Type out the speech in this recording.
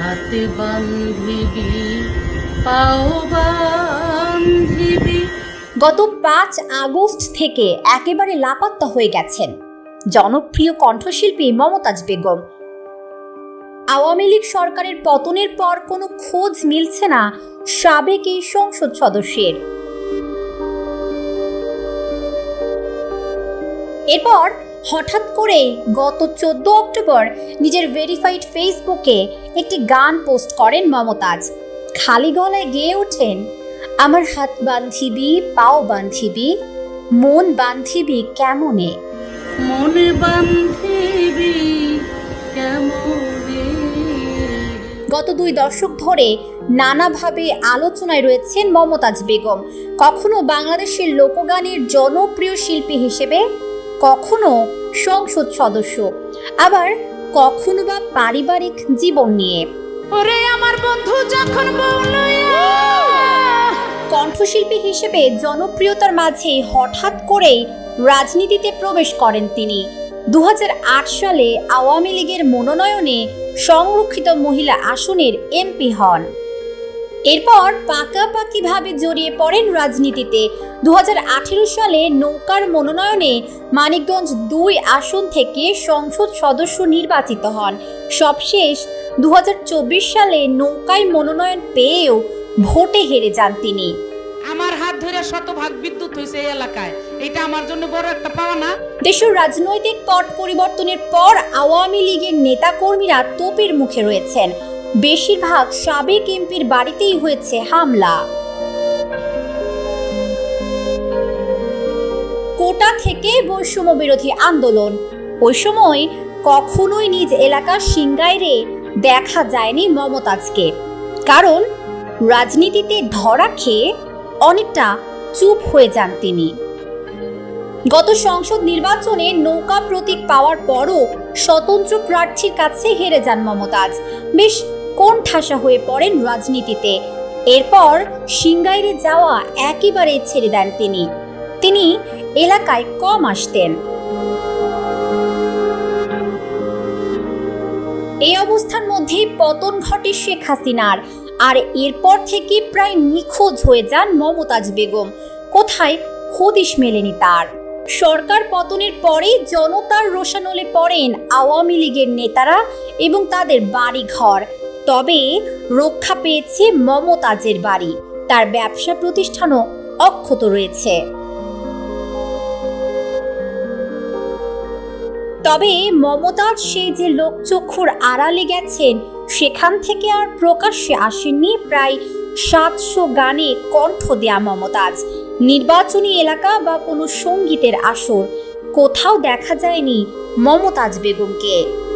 হাতে বান্ধিবি, পাও বান্ধিবি। গত পাঁচ আগস্ট থেকে একেবারে লাপাত্তা হয়ে গেছেন জনপ্রিয় কণ্ঠশিল্পী মমতাজ বেগম। আওয়ামী লীগ সরকারের পতনের পর কোনো খোঁজ মিলছে না সাবেক এই সংসদ সদস্যের। এরপর হঠাৎ করে গত চোদ্দ অক্টোবর নিজের ভেরিফাইড ফেসবুকে একটি গান পোস্ট করেন মমতাজ। খালি গলায় গেয়ে ওঠেন আমার হাত বান্ধিবি পাও বান্ধিবি মন বান্ধিবি কেমনে? মনে বান্ধিবি কেমনে? গত দুই দশক ধরে নানাভাবে আলোচনায় রয়েছেন মমতাজ বেগম। কখনো বাংলাদেশের লোকগানের জনপ্রিয় শিল্পী হিসেবে কখনো সংসদ সদস্য। আবার কখনো বা পারিবারিক জীবন নিয়ে। ওরে আমার বন্ধু যখন কণ্ঠশিল্পী হিসেবে জনপ্রিয়তার মাঝে হঠাৎ করেই রাজনীতিতে প্রবেশ করেন তিনি। দু হাজার আট সালে আওয়ামী লীগের মনোনয়নে সংরক্ষিত মহিলা আসনের এমপি হন। এরপর পাকাপাকিভাবে জড়িয়ে পড়েন রাজনীতিতে। দুহাজার আঠারো সালে নৌকার মনোনয়নে মানিকগঞ্জ দুই আসন থেকে সংসদ সদস্য নির্বাচিত হন। সবশেষ দুহাজার চব্বিশ সালে নৌকায় মনোনয়ন পেয়েও ভোটে হেরে যান তিনি। আমার হাত ধরে শতভাগ বিদ্যুৎ হয়েছে এই এলাকায়। এটা আমার জন্য বড় একটা পাওয়া না দেশের রাজনৈতিক পট পরিবর্তনের পর আওয়ামী লীগের নেতাকর্মীরা তোপের মুখে রয়েছেন। বেশিরভাগ সাবেক এমপির বাড়িতেই হয়েছে হামলা। কোটা থেকে বৈষম্য বিরোধী আন্দোলন। ওই সময় কখনোই নিজ এলাকা সিঙ্গাইরে দেখা যায়নি মমতাজকে। কারণ রাজনীতিতে ধরা খেয়ে অনেকটা চুপ হয়ে যান তিনি। গত সংসদ নির্বাচনে নৌকা প্রতীক পাওয়ার পরও স্বতন্ত্র প্রার্থীর কাছে হেরে যান মমতাজ। বেশ কোণঠাসা হয়ে পড়েন রাজনীতিতে? এরপর সিঙ্গাইরে যাওয়া একেবারে ছেড়ে দেন তিনি। তিনি এলাকায় কম আসতেন। এই অবস্থার মধ্যেই পতন ঘটে শেখ হাসিনার। আর এরপর থেকে প্রায় নিখোঁজ হয়ে যান মমতাজ বেগম। কোথায়? হদিশ মেলেনি তার। সরকার পতনের পরেই জনতার রোশানলে পড়েন আওয়ামী লীগের নেতারা এবং তাদের বাড়িঘর। তবে রক্ষা পেয়েছে মমতাজের বাড়ি। তার ব্যবসা প্রতিষ্ঠানও অক্ষত রয়েছে। তবে মমতাজ সেই যে লোকচক্ষুর আড়ালে গেছেন, সেখান থেকে আর প্রকাশ্যে আসেননি প্রায় সাতশো গানে কণ্ঠ দেয়া মমতাজ। নির্বাচনী এলাকা বা কোনো সঙ্গীতের আসর, কোথাও দেখা যায়নি মমতাজ বেগমকে।